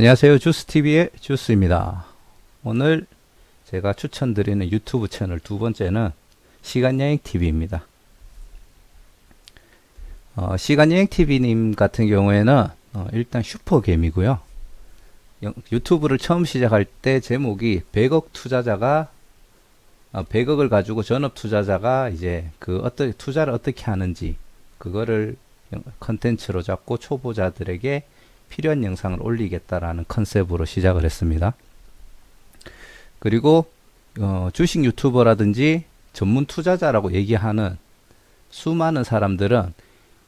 안녕하세요. 주스TV의 주스입니다. 오늘 제가 추천드리는 유튜브 채널 두 번째는 시간여행TV입니다. 어, 시간여행TV님 같은 경우에는 어, 일단 슈퍼겜이고요. 영- 유튜브를 처음 시작할 때 제목이 100억 투자자가 어, 100억을 가지고 전업 투자자가 이제 그 어떻게 투자를 어떻게 하는지 그거를 영- 컨텐츠로 잡고 초보자들에게 필요한 영상을 올리겠다라는 컨셉으로 시작을 했습니다. 그리고 어, 주식 유튜버라든지 전문 투자자라고 얘기하는 수많은 사람들은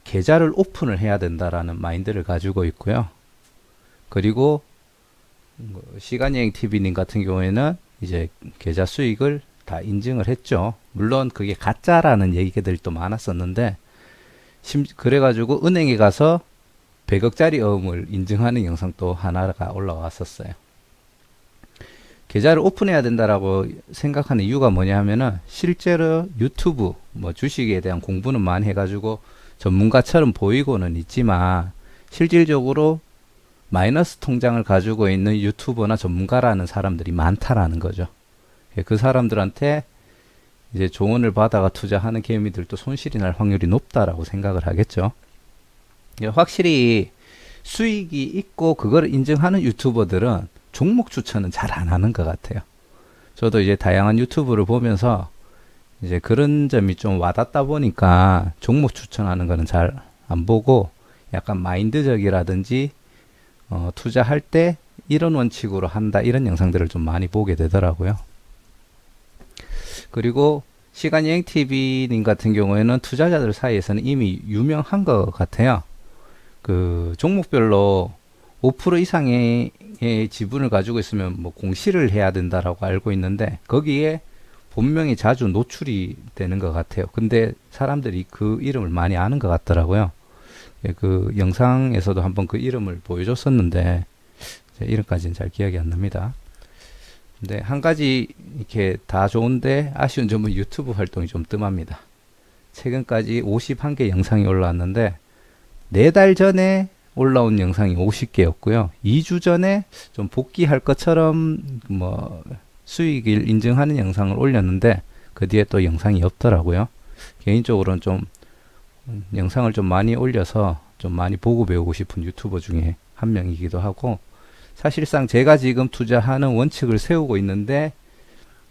계좌를 오픈을 해야 된다라는 마인드를 가지고 있고요. 그리고 뭐 시간여행 TV님 같은 경우에는 이제 계좌 수익을 다 인증을 했죠. 물론 그게 가짜라는 얘기들도 많았었는데 심, 그래가지고 은행에 가서 100억짜리 어음을 인증하는 영상도 하나가 올라왔었어요. 계좌를 오픈해야 된다라고 생각하는 이유가 뭐냐 하면은 실제로 유튜브 뭐 주식에 대한 공부는 많이 해가지고 전문가처럼 보이고는 있지만 실질적으로 마이너스 통장을 가지고 있는 유튜버나 전문가라는 사람들이 많다라는 거죠. 예, 그 사람들한테 이제 조언을 받아가 투자하는 개미들도 손실이 날 확률이 높다라고 생각을 하겠죠. 예, 확실히 수익이 있고 그걸 인증하는 유튜버들은 종목 추천은 잘 안 하는 것 같아요. 저도 이제 다양한 유튜브를 보면서 이제 그런 점이 좀 와닿다 보니까 종목 추천하는 거는 잘 안 보고 약간 마인드적이라든지 어, 투자할 때 이런 원칙으로 한다 이런 영상들을 좀 많이 보게 되더라고요. 그리고 시간여행 TV님 같은 경우에는 투자자들 사이에서는 이미 유명한 것 같아요. 그 종목별로 5% 이상의 의 지분을 가지고 있으면 뭐 공시를 해야 된다라고 알고 있는데 거기에 본명이 자주 노출이 되는 것 같아요. 근데 사람들이 그 이름을 많이 아는 것 같더라고요. 예, 그 영상에서도 한번 그 이름을 보여줬었는데 제 이름까지는 잘 기억이 안 납니다. 근데 한 가지 이렇게 다 좋은데 아쉬운 점은 유튜브 활동이 좀 뜸합니다. 최근까지 51개 영상이 올라왔는데 네 달 전에 올라온 영상이 50개였고요. 2주 전에 좀 복귀할 것처럼 뭐 수익을 인증하는 영상을 올렸는데 그 뒤에 또 영상이 없더라고요. 개인적으로는 좀 음, 영상을 좀 많이 올려서 좀 많이 보고 배우고 싶은 유튜버 중에 한 명이기도 하고 사실상 제가 지금 투자하는 원칙을 세우고 있는데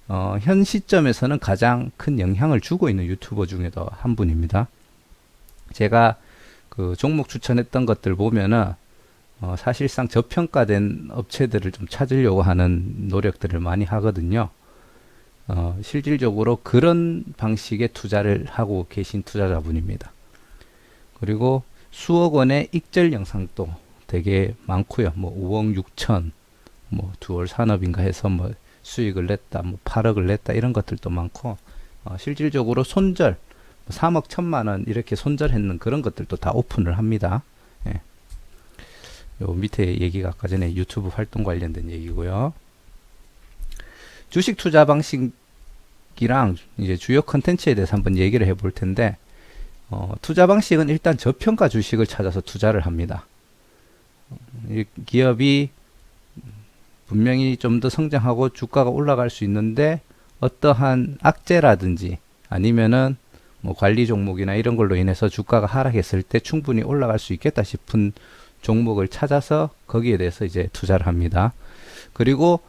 어, 현 시점에서는 가장 큰 영향을 주고 있는 유튜버 중에도 한 분입니다. 제가 그 종목 추천했던 것들 보면은 어, 사실상 저평가된 업체들을 좀 찾으려고 하는 노력들을 많이 하거든요. 어, 실질적으로 그런 방식의 투자를 하고 계신 투자자분입니다. 그리고 수억 원의 익절 영상도 되게 많고요. 뭐 5억 6천, 뭐 두월 산업인가 해서 뭐 수익을 냈다, 뭐 8억을 냈다 이런 것들도 많고 어, 실질적으로 손절 3억 천만 원 이렇게 손절했는 그런 것들도 다 오픈을 합니다. 예. 요 밑에 얘기가 아까 전에 유튜브 활동 관련된 얘기고요. 주식 투자 방식이랑 이제 주요 컨텐츠에 대해서 한번 얘기를 해 볼 텐데 어, 투자 방식은 일단 저평가 주식을 찾아서 투자를 합니다. 이 기업이 분명히 좀 더 성장하고 주가가 올라갈 수 있는데 어떠한 악재라든지 아니면은 뭐 관리 종목이나 이런 걸로 인해서 주가가 하락했을 때 충분히 올라갈 수 있겠다 싶은 종목을 찾아서 거기에 대해서 이제 투자를 합니다. 그리고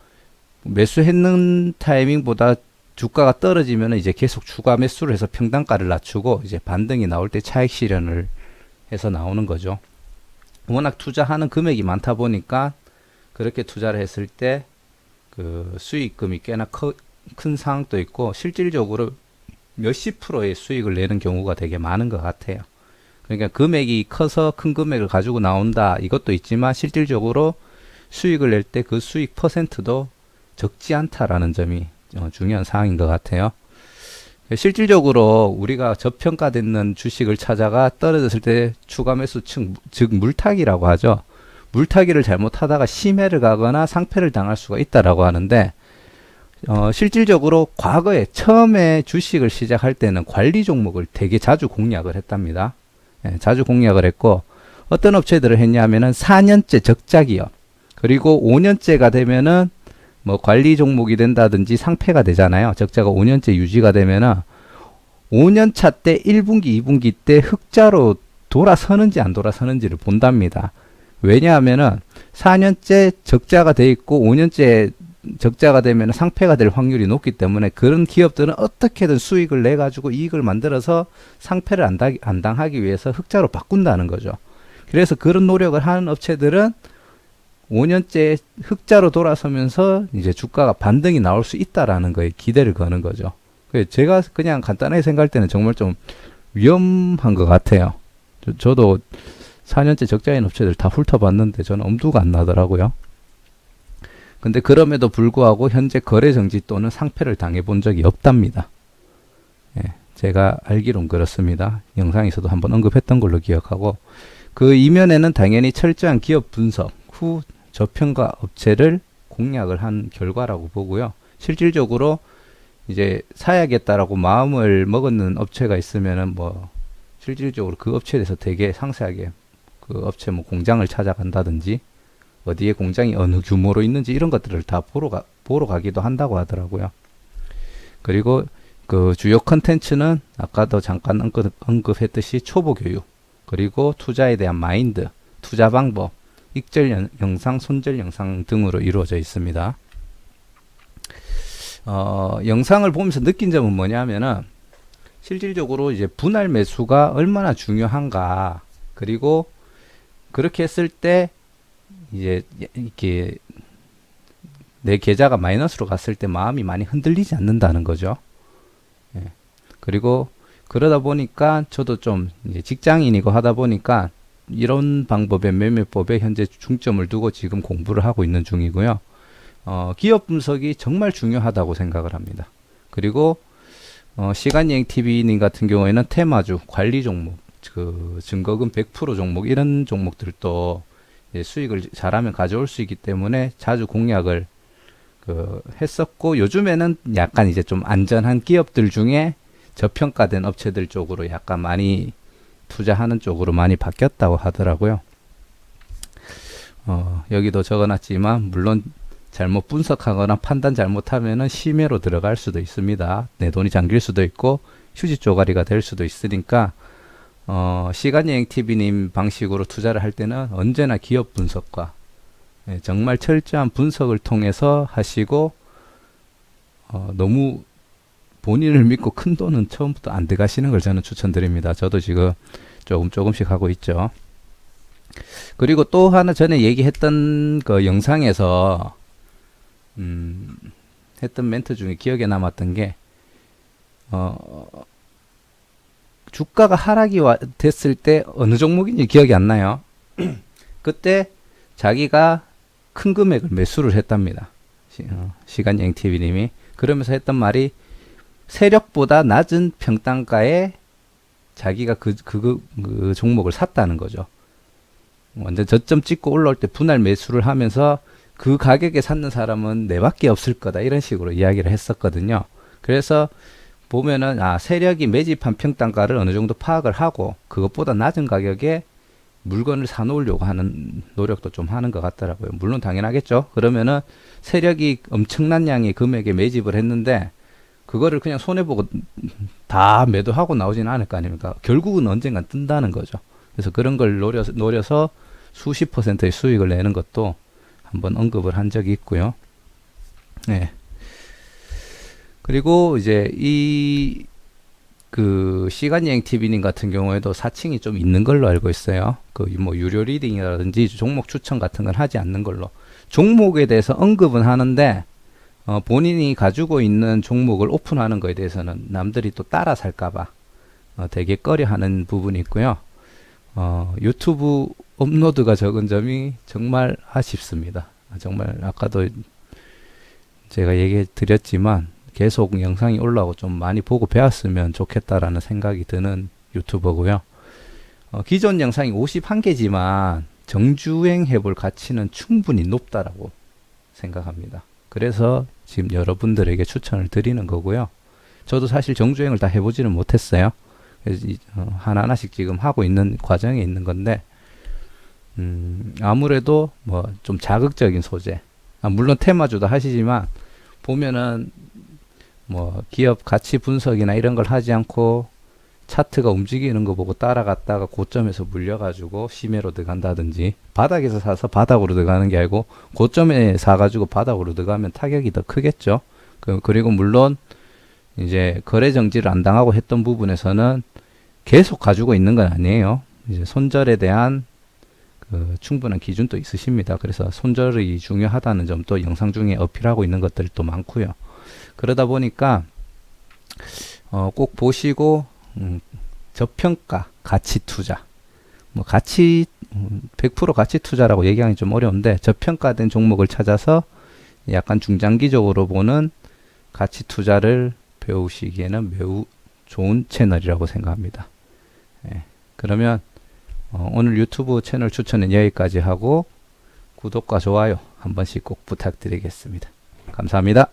매수했는 타이밍보다 주가가 떨어지면 이제 계속 추가 매수를 해서 평단가를 낮추고 이제 반등이 나올 때 차익 실현을 해서 나오는 거죠. 워낙 투자하는 금액이 많다 보니까 그렇게 투자를 했을 때 그 수익금이 꽤나 커, 큰 상황도 있고 실질적으로 몇십 프로의 수익을 내는 경우가 되게 많은 것 같아요. 그러니까 금액이 커서 큰 금액을 가지고 나온다 이것도 있지만 실질적으로 수익을 낼 때 그 수익 퍼센트도 적지 않다라는 점이 어, 중요한 사항인 것 같아요. 실질적으로 우리가 저평가되는 주식을 찾아가 떨어졌을 때 추가 매수층, 즉 물타기라고 하죠. 물타기를 잘못하다가 심해를 가거나 상패를 당할 수가 있다라고 하는데 어, 실질적으로 과거에 처음에 주식을 시작할 때는 관리 종목을 되게 자주 공략을 했답니다. 예, 자주 공략을 했고 어떤 업체들을 했냐면은 4년째 적자 기업 그리고 5년째가 되면은 뭐 관리 종목이 된다든지 상패가 되잖아요. 적자가 5년째 유지가 되면은 5년 차 때 1분기, 2분기 때 흑자로 돌아서는지 안 돌아서는지를 본답니다. 왜냐하면은 4년째 적자가 돼 있고 5년째 적자가 되면 상패가 될 확률이 높기 때문에 그런 기업들은 어떻게든 수익을 내 가지고 이익을 만들어서 상패를 안, 당, 안 당하기 위해서 흑자로 바꾼다는 거죠. 그래서 그런 노력을 하는 업체들은 5년째 흑자로 돌아서면서 이제 주가가 반등이 나올 수 있다라는 거에 기대를 거는 거죠. 그래서 제가 그냥 간단하게 생각할 때는 정말 좀 위험한 것 같아요. 저, 저도 4년째 적자인 업체들 다 훑어봤는데 저는 엄두가 안 나더라고요. 근데 그럼에도 불구하고 현재 거래 정지 또는 상패를 당해 본 적이 없답니다. 예, 제가 알기론 그렇습니다. 영상에서도 한번 언급했던 걸로 기억하고 그 이면에는 당연히 철저한 기업 분석 후 저평가 업체를 공략을 한 결과라고 보고요. 실질적으로 이제 사야겠다라고 마음을 먹었는 업체가 있으면은 뭐 실질적으로 그 업체에 대해서 되게 상세하게 그 업체 뭐 공장을 찾아간다든지 어디에 공장이 어느 규모로 있는지 이런 것들을 다 보러 가, 보러 가기도 한다고 하더라고요. 그리고 그 주요 컨텐츠는 아까도 잠깐 언급, 언급했듯이 초보 교육, 그리고 투자에 대한 마인드, 투자 방법, 익절 연- 영상, 손절 영상 등으로 이루어져 있습니다. 어, 영상을 보면서 느낀 점은 뭐냐면은 실질적으로 이제 분할 매수가 얼마나 중요한가, 그리고 그렇게 했을 때 이제 이렇게 내 계좌가 마이너스로 갔을 때 마음이 많이 흔들리지 않는다는 거죠. 예. 그리고 그러다 보니까 저도 좀 직장인이고 하다 보니까 이런 방법의 매매법에 현재 중점을 두고 지금 공부를 하고 있는 중이고요. 어, 기업 분석이 정말 중요하다고 생각을 합니다. 그리고 어, 시간여행 TV님 같은 경우에는 테마주, 관리 종목, 그 증거금 100% 종목 이런 종목들도 수익을 잘하면 가져올 수 있기 때문에 자주 공략을 그 했었고 요즘에는 약간 이제 좀 안전한 기업들 중에 저평가된 업체들 쪽으로 약간 많이 투자하는 쪽으로 많이 바뀌었다고 하더라고요. 어, 여기도 적어놨지만 물론 잘못 분석하거나 판단 잘못하면은 심해로 들어갈 수도 있습니다. 내 돈이 잠길 수도 있고 휴지 쪼가리가 될 수도 있으니까 어, 시간여행 TV님 방식으로 투자를 할 때는 언제나 기업 분석과 예, 정말 철저한 분석을 통해서 하시고 어, 너무 본인을 믿고 큰 돈은 처음부터 안 들어가시는 걸 저는 추천드립니다. 저도 지금 조금 조금씩 하고 있죠. 그리고 또 하나 전에 얘기했던 그 영상에서 음, 했던 멘트 중에 기억에 남았던 게 어, 주가가 하락이 와, 됐을 때 어느 종목인지 기억이 안 나요. 그때 자기가 큰 금액을 매수를 했답니다. 시, 어, 시간여행 TV님이 그러면서 했던 말이 세력보다 낮은 평단가에 자기가 그, 그, 그, 그 종목을 샀다는 거죠. 완전 저점 찍고 올라올 때 분할 매수를 하면서 그 가격에 샀는 사람은 내밖에 없을 거다 이런 식으로 이야기를 했었거든요. 그래서 보면은 아 세력이 매집한 평단가를 어느 정도 파악을 하고 그것보다 낮은 가격에 물건을 사놓으려고 하는 노력도 좀 하는 것 같더라고요. 물론 당연하겠죠. 그러면은 세력이 엄청난 양의 금액에 매집을 했는데 그거를 그냥 손해 보고 다 매도하고 나오지는 않을 거 아닙니까? 결국은 언젠간 뜬다는 거죠. 그래서 그런 걸 노려서, 노려서 수십 퍼센트의 수익을 내는 것도 한번 언급을 한 적이 있고요. 네. 그리고 이제 이 그 시간여행 TV님 같은 경우에도 사칭이 좀 있는 걸로 알고 있어요. 그 뭐 유료 리딩이라든지 종목 추천 같은 건 하지 않는 걸로. 종목에 대해서 언급은 하는데 어, 본인이 가지고 있는 종목을 오픈하는 거에 대해서는 남들이 또 따라 살까봐 어, 되게 꺼려하는 부분이 있고요. 어, 유튜브 업로드가 적은 점이 정말 아쉽습니다. 아, 정말 아까도 제가 얘기해 드렸지만 계속 영상이 올라오고 좀 많이 보고 배웠으면 좋겠다라는 생각이 드는 유튜버고요. 어, 기존 영상이 51개지만 정주행 해볼 가치는 충분히 높다라고 생각합니다. 그래서 지금 여러분들에게 추천을 드리는 거고요. 저도 사실 정주행을 다 해보지는 못했어요. 어, 하나하나씩 지금 하고 있는 과정에 있는 건데, 음, 아무래도 뭐 좀 자극적인 소재. 아, 물론 테마주도 하시지만 보면은 뭐 기업 가치 분석이나 이런 걸 하지 않고 차트가 움직이는 거 보고 따라갔다가 고점에서 물려가지고 심해로 들어간다든지 바닥에서 사서 바닥으로 들어가는 게 아니고 고점에 사가지고 바닥으로 들어가면 타격이 더 크겠죠. 그, 그리고 물론 이제 거래 정지를 안 당하고 했던 부분에서는 계속 가지고 있는 건 아니에요. 이제 손절에 대한 그 충분한 기준도 있으십니다. 그래서 손절이 중요하다는 점도 영상 중에 어필하고 있는 것들이 또 많고요. 그러다 보니까 어, 꼭 보시고 음, 저평가 가치 투자 뭐 가치 음, 100% 가치 투자라고 얘기하기 좀 어려운데 저평가된 종목을 찾아서 약간 중장기적으로 보는 가치 투자를 배우시기에는 매우 좋은 채널이라고 생각합니다. 예, 그러면 어, 오늘 유튜브 채널 추천은 여기까지 하고 구독과 좋아요 한 번씩 꼭 부탁드리겠습니다. 감사합니다.